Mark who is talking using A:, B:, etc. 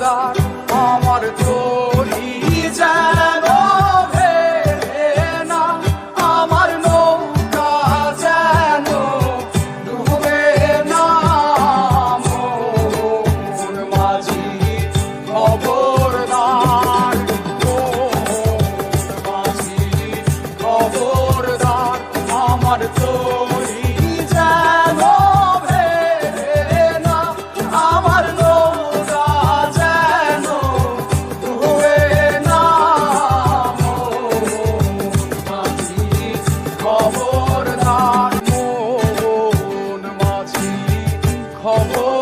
A: খোদার আমার তরি যেন ভেবে না, আমার নৌকা যেন ডুবে না। মোর মাঝি খবর দার মাঝি খবর দার আমার তরি হব